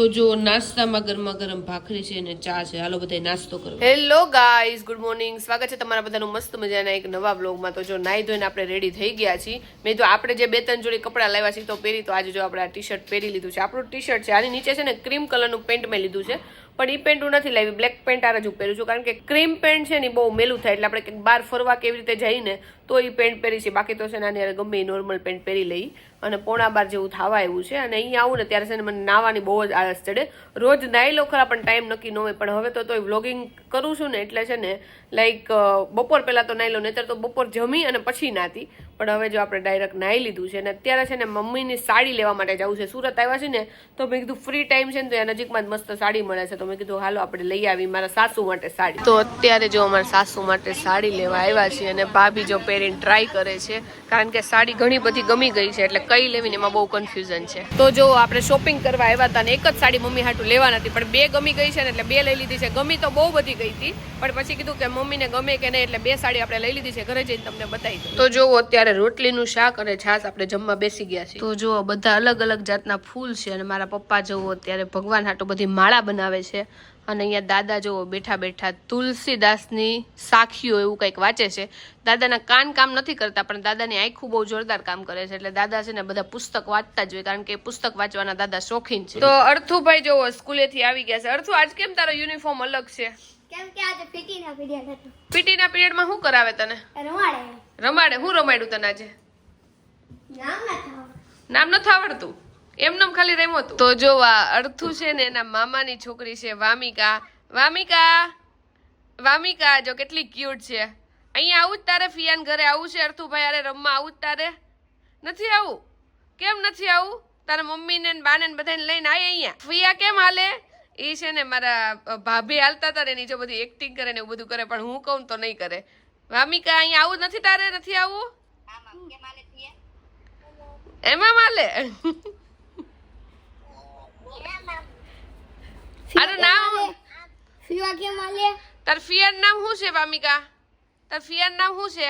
તો જો નાસ્તામાં ગરમા ગરમ ભાખરી છે અને ચા છે, હાલો બધા નાસ્તો કરો. હેલો ગાઈઝ ગુડ મોર્નિંગ સ્વાગત છે તમારા બધાનું મસ્ત મજાના એક નવા બ્લોગમાં તો જો નાઈ ધોઈને આપણે રેડી થઈ ગયા છીએ. મેં તો આપણે જે બે ત્રણ જોડી કપડાં લાવ્યા છે તો પહેરી તો આજે જો આપણે આ ટી શર્ટ પહેરી લીધું છે. આપણું ટી શર્ટ છે, આની નીચે છે ને ક્રીમ કલરનું પેન્ટ મેં લીધું છે. પણ એ પેન્ટ હું નથી લાવી બ્લેક પેન્ટ આ જ પહેરું છું. કારણ કે ક્રીમ પેન્ટ છે ને બહુ મેલું થાય, એટલે આપણે કંઈક બહાર ફરવા કેવી રીતે જઈને તો એ પેન્ટ પહેરી છે બાકી તો છે ને આની ગમે એ નોર્મલ પેન્ટ પહેરી લઈ. અને પોણા બાર જેવું થવા આવ્યું છે. અને અહીંયા આવું ને ત્યારે છે ને મને નાવાની બહુ જ આળસ ચડે. રોજ નાહી લો ખરા, પણ ટાઈમ નક્કી ન હોય. પણ હવે તો તોય વ્લોગિંગ કરું છું ને એટલે છે ને લાઈક બપોર પહેલાં તો નાહી લો નહીતર તો બપોર જમી અને પછી નાતી પણ હવે જો આપણે ડાયરેક્ટ નાહી લીધું છે અને અત્યારે છે ને મમ્મીની સાડી લેવા માટે જવું છે, સુરત આવ્યા છે ને, તો મેં કીધું ફ્રી ટાઈમ છે ને તો એ નજીકમાં જ મસ્ત સાડી મળે છે. તો મેં કીધું, હાલો, આપણે લઈ આવી મારા સાસુ માટે સાડી. તો અત્યારે જો અમારા સાસુ માટે સાડી લેવા આવ્યા છીએ અને ભાભી જો પહેરીને ટ્રાય કરે છે, કારણ કે સાડી ઘણી બધી ગમી ગઈ છે એટલે કઈ લેવીને એમાં બહુ કન્ફ્યુઝન છે. તો જો આપણે શોપિંગ કરવા આવ્યા હતા ને, એક જ સાડી મમ્મી હાટું લેવા નથી, પણ બે ગમી ગઈ છે ને, એટલે બે લઈ લીધી છે. ગમી તો બહુ બધી ગઈ હતી, પણ પછી કીધું કે મમ્મીને ગમે કે નહીં, એટલે બે સાડી આપણે લઈ લીધી છે, ઘરે જઈને તમને બતાવી તો જોવો અત્યારે રોટલીનું શાક અને છાશ આપણે જમવા બેસી ગયા છીએ. તો જો બધા અલગ અલગ જાતના ફૂલ છે અને મારા પપ્પા જવો અત્યારે ભગવાન હાટો બધી માળા બનાવે છે અને અહીંયા દાદા જોવો બેઠા બેઠા તુલસીદાસની સાખીઓ એવું કંઈક વાંચે છે. દાદાના કાન કામ નથી કરતા પણ દાદાની આંખું બહુ જોરદાર કામ કરે છે. એટલે દાદા છે ને બધા પુસ્તક વાંચતા જ હોય કારણ કે પુસ્તક વાંચવાના દાદા શોખીન છે. તો અર્થુભાઈ જોવો સ્કૂલેથી આવી ગયા છે. અર્થુ આજ કેમ તારો યુનિફોર્મ અલગ છે? કેમ કે આજે પીટીના પીરિયડ હતો. પીટીના પીરિયડમાં શું કરાવે તને? રમાડે. રમાડે? હું રમાડ્યું તને આજે? નામ ના થાવ નામ નથી આવડતું? એમનેમ ખાલી હતું તો. જો આ અર્થુ છે ને એના મામાની છોકરી છે વામિકા. વામિકા! વામિકા જો કેટલી ક્યુટ છે. અહીંયા આવું જ તારે ફિયાન ઘરે આવું છે અર્થુભાઈ અરે રમવા? આવું જ તારે? નથી આવું? કેમ નથી આવું? તારા મમ્મીને બાને ને બધાને લઈને આવી અહીંયા. ફિયા કેમ હાલે? એ છે ને મારા ભાભી હાલતા હતા ને એની જો બધી એક્ટિંગ કરે ને એવું બધું કરે પણ હું કહું તો નહીં કરે. વામિકા અહીંયા આવું નથી તારે નથી આવું? એમાં માલે? અરે નામ? આલે તાર ફિયાર નામ શું છે વામિકા? તાર ફિયાર નામ શું છે?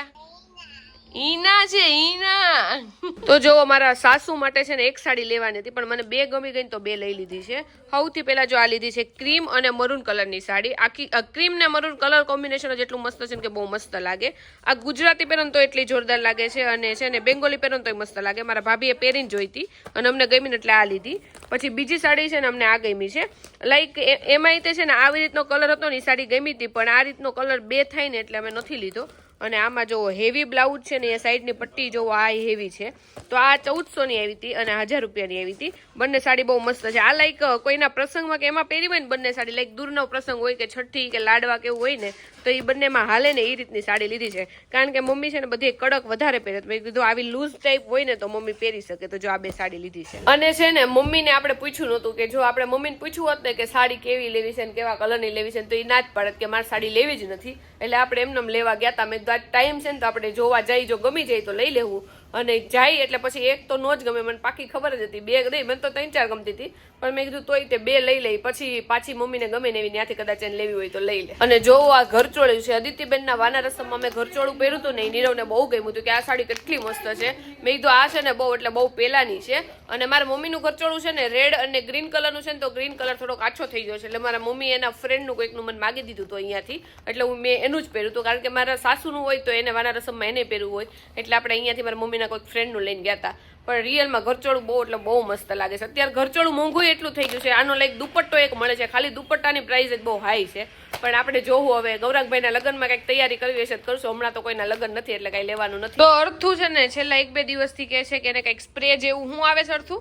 ઈના છે, ઈના. તો જો મારા સાસુ માટે છે ને એક સાડી લેવાની હતી, પણ મને બે ગમી ગઈ તો બે લઈ લીધી છે. સૌથી પહેલા જો આ લીધી છે ક્રીમ અને મરૂન કલરની સાડી. આખી ક્રીમ ને મરૂન કલર કોમ્બિનેશન એટલું મસ્ત છે ને કે બહુ મસ્ત લાગે. આ ગુજરાતી પહેરણ તો એટલી જોરદાર લાગે છે અને છે ને બેંગોલી પહેરણ તોય મસ્ત લાગે. મારા ભાભીએ પહેરીને જોઈતી અને અમને ગમીને એટલે આ લીધી. પછી બીજી સાડી છે ને અમને આ ગમી છે. લાઈક એમાં તે છે ને આવી રીતનો કલર હતો ને એ સાડી ગમી હતી, પણ આ રીતનો કલર બે થાય ને એટલે અમે નથી લીધો. અને આમાં જો હેવી બ્લાઉઝ છે ને એ સાઈડની પટ્ટી જો આ હેવી છે, તો આ ચૌદસો ની આવી હતી અને હજાર રૂપિયાની આવી હતી. બંને સાડી બહુ મસ્ત છે. આ લાઈક કોઈના પ્રસંગમાં કે એમાં પહેરી હોય ને બંને સાડી લાઈક દૂરનો પ્રસંગ હોય કે છઠ્ઠી કે લાડવા કે એવું હોય ને, તો એ બંનેમાં હાલે ને એ રીતની સાડી લીધી છે. કારણ કે મમ્મી છે ને બધી કડક વધારે પહેરે. મેં કીધું આવી લૂઝ ટાઈપ હોય ને તો મમ્મી પહેરી શકે. તો જો આ બે સાડી લીધી છે. અને છે ને મમ્મીને આપણે પૂછ્યું નહોતું કે જો આપણે મમ્મીને પૂછ્યું હોત ને કે સાડી કેવી લેવી છે ને કેવા કલરની લેવી છે તો એ ના જ પાડત કે મારે સાડી લેવી જ નથી. એટલે આપણે એમને લેવા ગયા હતા મેં ટાઈમ છે ને તો આપણે જોવા જઈ જો ગમી જાય તો લઈ લેવું. અને જાય એટલે પછી એક તો નો જ ગમે. મને પાકી ખબર જ હતી. બે નહીં, મને તો ત્રણ ચાર ગમતી હતી. પણ મેં કીધું તોય તે બે લઈ લઈ, પછી પાછી મમ્મીને ગમે ને એવી ત્યાંથી કદાચ એને લેવી હોય તો લઈ લે. અને જો આ ઘરચોળ્યું છે. અદિત્યબેનના વાના રસમમાં મેં ઘરચોળું પહેર્યું હતું ને એ નીરવને બહુ ગમ્યું હતું કે આ સાડી કેટલી મસ્ત છે. મેં કીધું આ છે ને બહુ, એટલે બહુ પહેલાની છે. અને મારા મમ્મીનું ઘરચોળું છે ને રેડ અને ગ્રીન કલરનું છે ને તો ગ્રીન કલર થોડોક આછો થઈ ગયો છે. એટલે મારા મમ્મી એના ફ્રેન્ડનું કોઈકનું મને માગી દીધું હતું અહીંયાથી. એટલે હું મેં એનું જ પહેર્યું હતું. કારણ કે મારા સાસુનું હોય તો એને વાના રસમમાં એને પહેરવું હોય. એટલે આપણે અહીંયાથી મારા મમ્મીના કોઈક ફ્રેન્ડનું લઈને ગયા હતા પણ રિયલમાં ઘરચોળું બહુ એટલે બહુ મસ્ત લાગે છે. અત્યારે ઘરચોળું મોંઘું એટલું થઈ ગયું છે. આનો લાઈક દુપટ્ટો એક મળે છે. ખાલી દુપટ્ટાની પ્રાઇસ જ બહુ હાઈ છે. પણ આપણે જોવું હવે. ગૌરાંગભાઈના લગ્નમાં કંઈક તૈયારી કરવી હશે તો કરશું. હમણાં તો કોઈના લગ્ન નથી એટલે કંઈ લેવાનું નથી. તો અર્થું છે ને છેલ્લા એક બે દિવસથી કહે છે કે એને કંઈક સ્પ્રે જેવું હું આવે છે અર્થું?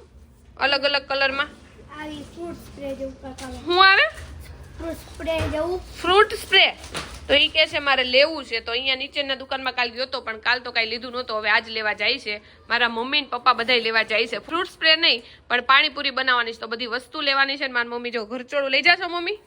અલગ અલગ કલરમાં? હું ફ્રૂટ સ્પ્રે જેવું પ્રકાર શું આવે? ફ્રૂટ સ્પ્રે જેવું. ફ્રૂટ સ્પ્રે તો એ કહે છે મારે લેવું છે. તો અહીંયા નીચેના દુકાનમાં કાલ ગયો હતો પણ કાલ તો કાંઈ લીધું નહોતું. હવે આજ લેવા જાય છે. મારા મમ્મી ને પપ્પા બધાય લેવા જાય છે. ફ્રૂટ સ્પ્રે નહીં પણ પાણીપુરી બનાવવાની છે. તો બધી વસ્તુ લેવાની છે ને મારી મમ્મી જો ઘરચોળું લઈ જાશો મમ્મી?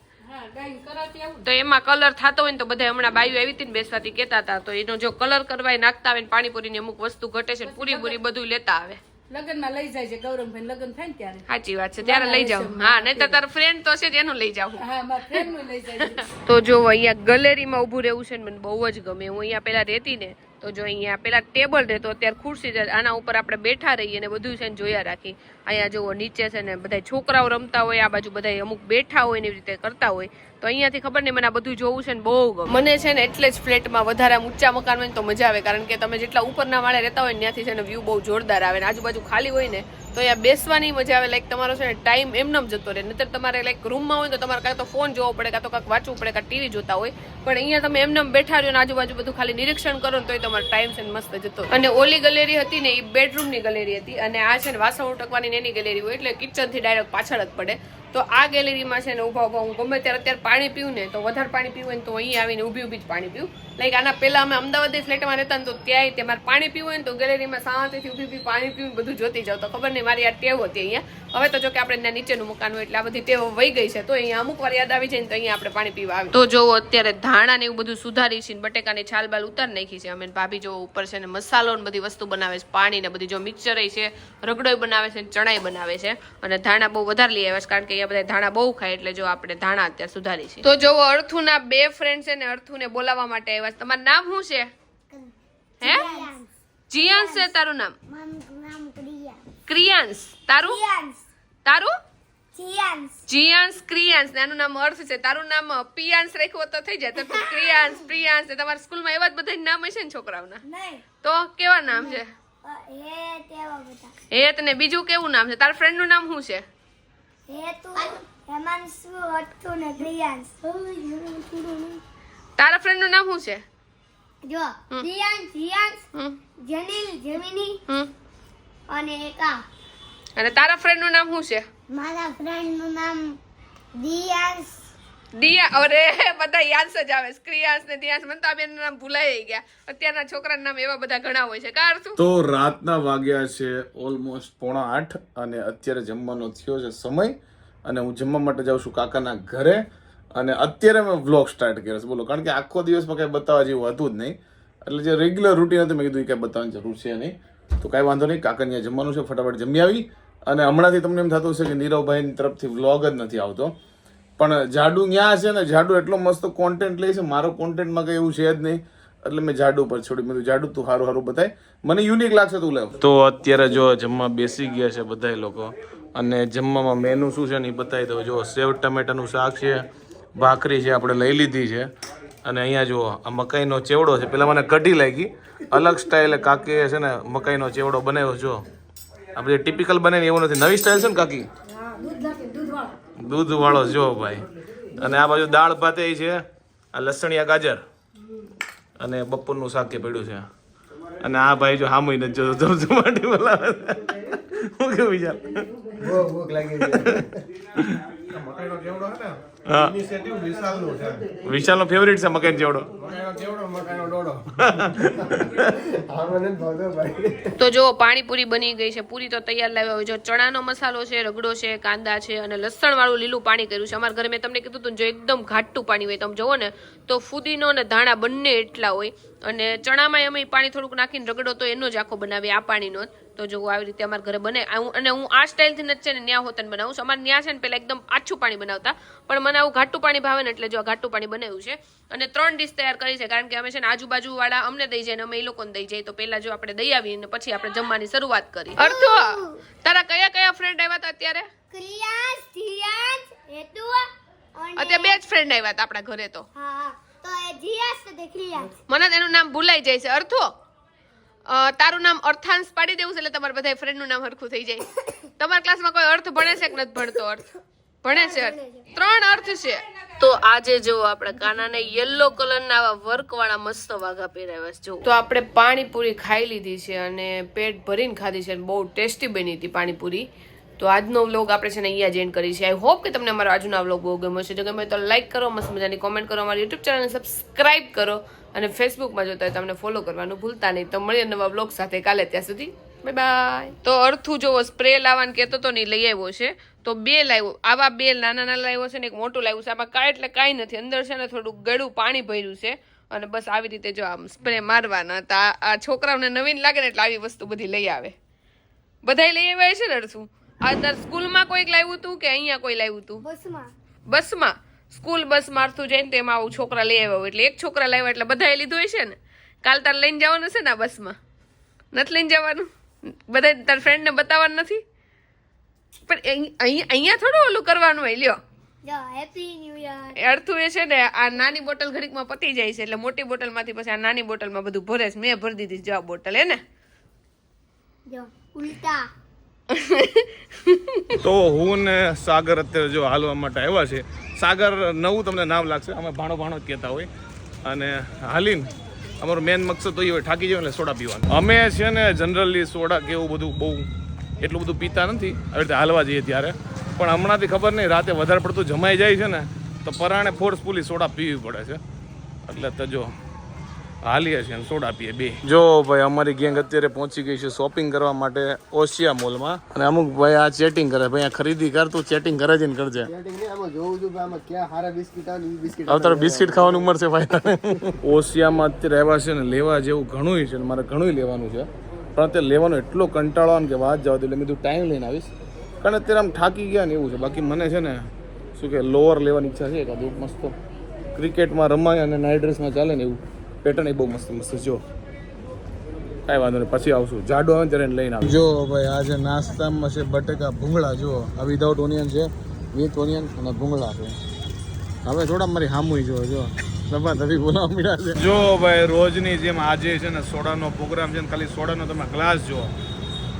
તો એમાં કલર થતો હોય ને તો બધા હમણાં બાયુ આવી હતી ને બેસવાથી કહેતા હતા. તો એનો જો કલર કરવા નાખતા આવે ને પાણીપુરીની અમુક વસ્તુ ઘટે છે ને પૂરી પૂરી બધું લેતા આવે. લગ્નમાં લઈ જાય છે ગૌરવભાઈ લગ્ન થાય ને ત્યારે. સાચી વાત છે ત્યારે લઈ જાવ હા નહીં તો તારો ફ્રેન્ડ તો છે જ એનું લઈ જાવ હા. મારા ફ્રેન્ડનું લઈ જાય તો જો અહીંયા ગેલેરીમાં ઊભું રહેવું છે ને મને બહુ જ ગમે. હું અહીંયા પહેલા રહેતી ને તો જો અહીંયા પેલા ટેબલ રહેતો અત્યારે ખુરશી આના ઉપર આપણે બેઠા રહીએ ને બધું છે ને જોયા રાખી. અહીંયા જુઓ નીચે છે ને બધા છોકરાઓ રમતા હોય આ બાજુ બધા અમુક બેઠા હોય ને એવી રીતે કરતા હોય. તો અહીંયાથી ખબર નહીં, મને આ બધું જોવું છે ને બહુ મને છે ને એટલે જ ફ્લેટમાં વધારે ઊંચા મકાન હોય ને તો મજા આવે, કારણ કે તમે જેટલા ઉપરના માળે રહેતા હોય ત્યાંથી છે ને વ્યૂ બહુ જોરદાર આવે ને આજુબાજુ ખાલી હોય ને તો અહીંયા બેસવાની મજા આવે લાઈક તમારો છે ને ટાઈમ એમનેમ જતો રહે. નહીતર તમારે લાઈક રૂમમાં હોય તો તમારે કાં તો ફોન જોવો પડે, કાં તો કાંઈક વાંચવું પડે કાં ટીવી જોતા હોય. પણ અહીંયા તમે એમનેમ બેઠા રહ્યો ને આજુબાજુ બધું ખાલી નિરીક્ષણ કરો ને તોય તમારો ટાઈમ છે ને મસ્ત જતો અને ઓલી ગલેરી હતી ને એ બેડરૂમની ગલેરી હતી અને આ છે ને વાસણ ઉટકવાની એની ગેલેરી હોય, એટલે કિચનથી ડાયરેક્ટ પાછળ જ પડે. તો આ ગેલેરીમાં છે ને ઊભા ઊભા હું ગમે ત્યારે અત્યારે પાણી પીવું ને તો વધારે પાણી પીવું ને તો અહીં આવીને ઊભી ઊભી જ પાણી પીવું લાઈક આના પહેલાં અમે અમદાવાદ ફ્લેટમાં રહેતા ને તો ત્યાંય તે મારે પાણી પીવું હોય ને તો ગેલેરીમાં શાંતિથી ઊભી ઊભી પાણી પીવું બધું જોતી જાઉં. તો ખબર નહીં મારી આ ટેવ હતી અહીંયા. હવે તો જો કે આપણે ત્યાં નીચેનું મકાન હોય એટલે આ બધી ટેવ વહી ગઈ છે. તો અહીંયા અમુક વાર યાદ આવી જાય ને તો અહીંયા આપણે પાણી પીવા આવે તો જો અત્યારે ધાણા ને એવું બધું સુધારી છે બટેકાની છાલ બાલ ઉતાર નાખી છે. અમે ભાભી જો ઉપર છે ને મસાલો ને બધી વસ્તુ બનાવે છે. પાણી ને બધી જો મિક્સર છે, રગડોય બનાવે છે ને ચણાય બનાવે છે. અને ધાણા બહુ વધારે લઈ આવ્યા છે કારણ કે અહીંયા બધા ધાણા બહુ ખાય એટલે જો આપણે ધાણા અત્યારે સુધારી છે. તો જો અર્થુના બે ફ્રેન્ડ છે ને અર્થુને બોલાવવા માટે આવ્યા છે. તમારું નામ શું છે? હે? જીયાંશ. છે તારું નામ? ક્રિયા ક્રિયાંશ. તારું? તારું? જીયાંશ. ક્રિયાંશ. ને નામ અર્થ છે. તારું નામ પિયાંશ રાખ્યું તો થઈ જાય. તો ક્રિયાંશ પ્રિયાંશ તમારા સ્કૂલમાં એવા જ બધા નામ હશે ને છોકરાઓના? તો કેવા નામ છે? હેત ને બીજું કેવું નામ છે? તારા ફ્રેન્ડનું નામ શું છે? તારા ફ્રેન્ડનું નામ શું છે? જો દિયાંશ હમ. જનીલ જમીની અને એકા. અને તારા ફ્રેન્ડનું નામ શું છે? મારા ફ્રેન્ડનું નામ દિયાંશ અરે, બધા યાદ જ આવે. ક્રિયાસ ને દિયાંશ મને તો ગયા. અત્યારના છોકરાના નામ એવા બધા ઘણા હોય છે. કાર તો રાતના વાગ્યા છે ઓલમોસ્ટ પોણા આઠ અને અત્યારે જમવાનો થયો છે સમય. અને હું જમવા માટે જાઉં છું કાકાના ઘરે. અને અત્યારે મેં વ્લોગ સ્ટાર્ટ કર્યો છે. બોલો, કારણ કે આખો દિવસમાં કાંઈ બતાવવા જેવું હતું જ નહીં. એટલે જે રેગ્યુલર રૂટીન હતું, મેં કીધું કાંઈ બતાવવાની જરૂર છે નહીં. તો કાંઈ વાંધો નહીં, કાકા જમવાનું છે. ફટાફટ જમી આવી. અને હમણાંથી તમને એમ થતું હશે કે નીરવભાઈની તરફથી વ્લોગ જ નથી આવતો. પણ જાડુ ન્યા છે ને જાડુ એટલો મસ્ત કોન્ટેન્ટ લે છે મારો કોન્ટેન્ટમાં કંઈ એવું છે જ નહીં. એટલે મેં જાડુ પર છોડી મેં જાડુ તું સારું સારું બતાય. મને યુનિક લાગશે તું લેવ. તો અત્યારે જો જમવા બેસી ગયા છે બધા લોકો અને જમવામાં મેનુ શું છે ને એ બતાવી દઉં જો સેવ ટમેટાનું શાક છે ભાખરી છે આપણે લઈ લીધી છે અને અહીંયા જુઓ આ મકાઈનો ચેવડો છે. પેલા મને કઢી લાગી. અલગ સ્ટાઇલે કાકીએ છે ને મકાઈનો ચેવડો બનાવ્યો જો. આપણે ટિપિકલ બને એવું નથી. નવી સ્ટાઇલ છે ને કાકી? દૂધ વાળો જો ભાઈ. અને આ બાજુ દાળ ભાતે છે આ લસણિયા ગાજર. અને બપોરનું શાક કે પડ્યું છે. અને આ ભાઈ જો હામુય નથી જોતો જમજમાટી બોલાવે છે. હું કેવું વિચાર? હા. વિશાલનો ફેવરિટ છે મકાઈ જેવડો. તો જો પાણીપુરી બની ગઈ છે. પૂરી તો તૈયાર લાવ્યા હોય. જો ચણાનો મસાલો છે રગડો છે કાંદા છે અને લસણ વાળું લીલું પાણી કર્યું છે. અમારા ઘરે મેં તમને કીધું હતું જો એકદમ ઘાટું પાણી હોય. તમે જોવો ને તો ફુદીનો અને ધાણા બંને એટલા હોય. અને ચણામાં અમે પાણી થોડુંક નાખીને રગડો તો એનો જ આખો બનાવીએ આ પાણીનો જ. તો જો આવી રીતે અમારા ઘરે બને આ અને હું આ સ્ટાઇલથી નથી છે ને ન્યા હોતન બનાવું છું. અમારે ન્યા છે ને પહેલાં એકદમ આછું પાણી બનાવતા પણ મને આવું ઘાટું પાણી ભાવે ને એટલે જો આ ઘાટું પાણી બનાવ્યું છે. અને ત્રણ ડીશ તૈયાર કરી છે કારણ કે અમે છે ને આજુબાજુવાળા અમને દઈ જાય ને અમે એ લોકોને દઈ જાય. તો પહેલાં જો આપણે દઈ આવીએ ને પછી આપણે જમવાની શરૂઆત કરી અર્થો તારા કયા કયા ફ્રેન્ડ આવ્યા હતા અત્યારે? અત્યારે બે જ ફ્રેન્ડ આવ્યા હતા આપણા ઘરે તો. હા. મને તેનું એનું નામ ભૂલાઈ જાય છે. અર્થો? તારું નામ અર્થાંશ પાડી દેવું છે એટલે તમારા બધા ફ્રેન્ડનું નામ હરખું થઈ જાય. તમારા ક્લાસમાં કોઈ અર્થ ભણે છે કે નથી ભણતો અર્થ? ભણે છે અર્થ? ત્રણ અર્થ છે. તો આજે જો આપણે કાનાને યલો કલરના આવા વર્ક વાળા મસ્ત વાઘા પહેરાવ્યા છે જો. તો આપણે પાણીપુરી ખાઈ લીધી છે અને પેટ ભરીને ખાધી છે અને બહુ ટેસ્ટી બની હતી પાણીપુરી. તો આજનો વ્લોગ આપણે છે ને અહીંયા જ એન્ડ કરી છે આઈ હોપ કે તમને અમારો આજનો વ્લોગ બહુ ગમ્યો છે જો ગમે તો લાઈક કરો, મસ્ત મજાની કોમેન્ટ કરો, અમારી યુટ્યુબ ચેનલને સબસ્ક્રાઇબ કરો અને ફેસબુકમાં જોતા હોય તમને ફોલો કરવાનું ભૂલતા નહીં. તો મળીએ નવા વ્લોગ સાથે કાલે ત્યાં સુધી. બાય બાય તો અર્થું જોવો સ્પ્રે લાવવાનું કહેતો તો નહીં, લઈ આવ્યો છે. તો બે લાવ્યો આવા બે નાના નાના લાવ્યો છે ને, એક મોટું લાવ્યું છે. આમાં કાંઈ એટલે કાંઈ નથી. અંદર છે ને થોડું ગળું પાણી ભર્યું છે. અને બસ આવી રીતે જો આમ સ્પ્રે મારવાના હતા. આ- છોકરાઓને નવીન લાગે ને એટલે આવી વસ્તુ બધી લઈ આવે. બધાય લઈ આવ્યા છે ને અડસું તાર સ્કૂલમાં કોઈક લાવ્યું હતું કે અહીંયા કોઈ લાવ્યું હતું બસમાં. બસમાં? સ્કૂલ બસ મારતું જઈને તો એમાં આવું છોકરા લઈ આવ્યો એટલે એક છોકરા લાવ્યા એટલે બધાએ લીધું હશે ને? કાલ તાર લઈને જવાનું છે ને આ બસમાં? નથી લઈને જવાનું? બધા તાર ફ્રેન્ડને બતાવવાનું નથી? પણ અહીં- અહીં અહીંયા થોડું ઓલું કરવાનું હોય લ્યો. અડથું એ છે ને આ નાની બોટલ ઘડીકમાં પતી જાય છે. એટલે મોટી બોટલમાંથી પછી આ નાની બોટલમાં બધું ભરે છે. મેં ભરી દીધી જવા બોટલ હે ને? જો ઉલટા. તો હું ને સાગર અત્યારે જો હાલવા માટે આવ્યા છે. સાગર, નવું તમને નામ લાગશે. અમે ભાણો ભાણો જ કહેતા હોય. અને હાલીને, અમારો મેન મકસદ તો એ હોય થાકી જાય એટલે સોડા પીવાનું. અમે છે ને જનરલી સોડા કે એવું બધું બહુ એટલું બધું પીતા નથી. આવી રીતે હાલવા જઈએ ત્યારે. પણ હમણાંથી ખબર નહીં, રાતે વધારે પડતું જમાઈ જાય છે ને, તો પરાણે ફોર્સફુલી સોડા પીવી પડે છે. એટલે તો જો હાલીએ છીએ અને સોડા આપીએ બે. જો ભાઈ અમારી ગેંગ અત્યારે પહોંચી ગઈ છે શોપિંગ કરવા માટે ઓશિયા મોલમાં અને અમુક ભાઈ આ ચેટિંગ કરે ભાઈ આ ખરીદી કર તું ચેટિંગ કરે છે ને કરજે. અત્યારે બિસ્કિટ ખાવાની ઉંમર છે ભાઈ. ઓશિયામાં અત્યારે આવ્યા છે ને લેવા જેવું ઘણું છે ને મારે ઘણું લેવાનું છે. પણ અત્યારે લેવાનો એટલો કંટાળો ને કે વાત જવા દે એટલે મેં તું ટાઈમ લઈને આવીશ. કારણ અત્યારે આમ થાકી ગયા ને એવું છે. બાકી મને છે ને શું કે લોઅર લેવાની ઈચ્છા છે એકાદું મસ્ત. ક્રિકેટમાં રમાય અને નાઇટ ડ્રેસમાં ચાલે ને એવું. પેટર્ન એ બહુ મસ્ત મસ્ત જો. કાંઈ વાંધો નહીં પછી આવશું. જાડો આવે ત્યારે લઈને આવું જો ભાઈ આજે નાસ્તામાં છે બટેકા ભૂંગળા જુઓ. આ વિધાઉટ ઓનિયન છે વિથ ઓનિયન અને ભૂંગળા છે. હવે થોડા મારી હામુઈ જુઓ જો દબા દબી બોલાવા મળ્યા છે. જો ભાઈ રોજની જેમ આજે છે ને સોડાનો પ્રોગ્રામ છે ને ખાલી સોડાનો તમે ગ્લાસ જો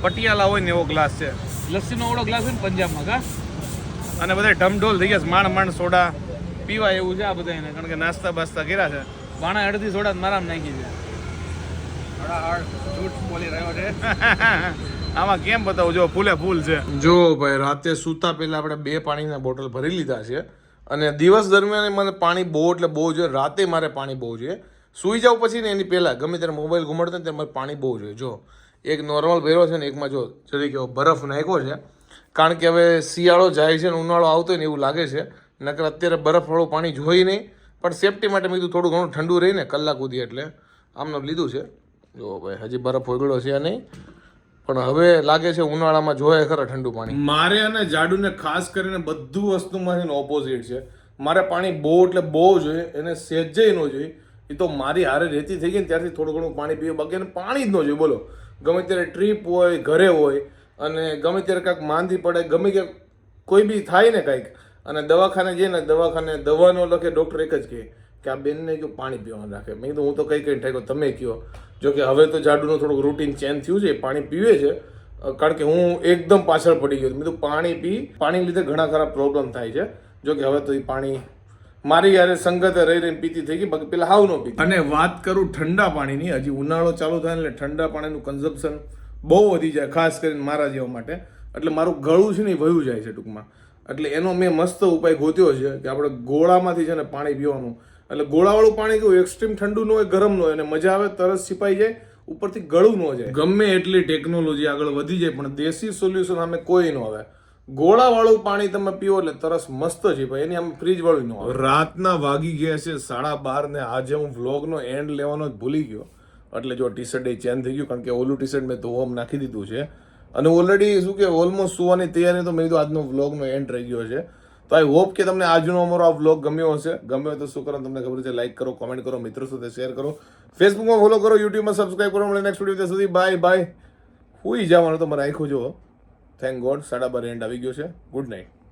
પટિયાલા હોય ને એવો ગ્લાસ છે. લસ્સીનો ઓળો ગ્લાસ હોય ને પંજાબમાં કા? અને બધા ઢમઢોલ થઈ ગયા છે માંડ માંડ સોડા. પીવા એવું છે આ બધા એને કારણ કે નાસ્તા બાસ્તા કર્યા છે. બાણા અડધી સોડા મારામાં નાખી છે. આમાં કેમ બતાવું? જો ફૂલે ફૂલ છે. જો ભાઈ રાતે સૂતા પહેલા આપણે બે પાણીના બોટલ ભરી લીધા છે અને દિવસ દરમિયાન મને પાણી બહુ એટલે બહુ જોઈએ રાતે મારે પાણી બહુ જોઈએ સૂઈ જાવ પછી ને એની પહેલાં ગમે ત્યારે મોબાઈલ ઘુમાડતો ને ત્યારે મારે પાણી બહુ જોઈએ. જો એક નોર્મલ ભેરો છે ને એકમાં જો જરી કેવો બરફ નાખ્યો છે કારણ કે હવે શિયાળો જાય છે ને ઉનાળો આવતો ને એવું લાગે છે. નકર અત્યારે બરફવાળું પાણી જોઈ નહીં. પણ સેફટી માટે મેં કીધું થોડું ઘણું ઠંડુ રહીને કલાક સુધી એટલે આમને લીધું છે. જો ભાઈ, હજી બરફ ઓગળો છે નહીં, પણ હવે લાગે છે ઉનાળામાં જોયે ખરા ઠંડુ પાણી. મારે અને જાડુને ખાસ કરીને બધું વસ્તુમાં ઓપોઝિટ છે. મારે પાણી બહુ, એટલે બહુ જોઈએ, એને સહેજે ન જોઈએ. એ તો મારી હારે રહેતી થઈ ગઈ ને ત્યારથી થોડું ઘણું પાણી પીવું બાકી પાણી જ ન જોઈએ, બોલો. ગમે ત્યારે ટ્રીપ હોય, ઘરે હોય, અને ગમે ત્યારે કાંઈક માંદી પડે, ગમે કે કોઈ બી થાય ને કાંઈક અને દવાખાને જઈએ ને, દવાખાને દવાનો લખે ડૉક્ટર એક જ કહે કે આ બેનને કયો પાણી પીવાનું રાખે. મેં કીધું, હું તો કઈ કઈ ઠેકો તમે કહો જો કે હવે તો જાડુનું થોડુંક રૂટીન ચેન્જ થયું છે પાણી પીવે છે. કારણ કે હું એકદમ પાછળ પડી ગયો મેં તો પાણી પી. પાણી લીધે ઘણા ખરા પ્રોબ્લેમ થાય છે. જો કે હવે તો એ પાણી મારી યારે સંગત રહી રહીને પીતી થઈ ગઈ, બાકી પેલા હાવ ન પીતી. અને વાત કરું ઠંડા પાણીની, હજી ઉનાળો ચાલુ થાય એટલે ઠંડા પાણીનું કન્ઝમ્પશન બહુ વધી જાય, ખાસ કરીને મારા જેવા માટે. એટલે મારું ગળું છે ને એ વયું જાય છે ટૂંકમાં. એટલે એનો મેં મસ્ત ઉપાય ગોત્યો છે કે આપણે ગોળામાંથી છે ને પાણી પીવાનું. એટલે ગોળાવાળું પાણી કેવું એક્સ્ટ્રીમ ઠંડુ ન હોય ગરમ ન હોય અને મજા આવે તરસ છીપાઈ જાય ઉપરથી ગળું ન જાય. ગમે એટલી ટેકનોલોજી આગળ વધી જાય પણ દેશી સોલ્યુશન અમે કોઈ ન આવે. ગોળાવાળું પાણી તમે પીવો એટલે તરસ મસ્ત છે ભાઈ. એની આમ ફ્રીજ વાળું ન રાતના વાગી ગયા છે સાડા બાર ને આજે હું વ્લોગનો એન્ડ લેવાનો જ ભૂલી ગયો. એટલે જો ટી શર્ટ એ ચેન્જ થઈ ગયું કારણ કે ઓલું ટી શર્ટ મેં ધોવામાં નાખી દીધું છે. અને ઓલરેડી શું કે ઓલમોસ્ટ સુવાની તૈયારી તો મેં કીધું આજનો વ્લોગનો એન્ડ રહી ગયો છે. તો આઈ હોપ કે તમને આજનો અમારો આ વ્લોગ ગમ્યો હશે. ગમ્યો તો શું કરો તમને ખબર છે લાઇક કરો કોમેન્ટ કરો, મિત્રો સાથે શેર કરો. ફેસબુકમાં ફોલો કરો યુટ્યુબમાં સબસ્ક્રાઈબ કરો. મળે નેક્સ્ટ વીડિયો સુધી. બાય બાય હુઈ જવાનું તો મારે આખું જુઓ. થેન્ક ગોડ સાડા બાર એન્ડ આવી ગયો છે. Good night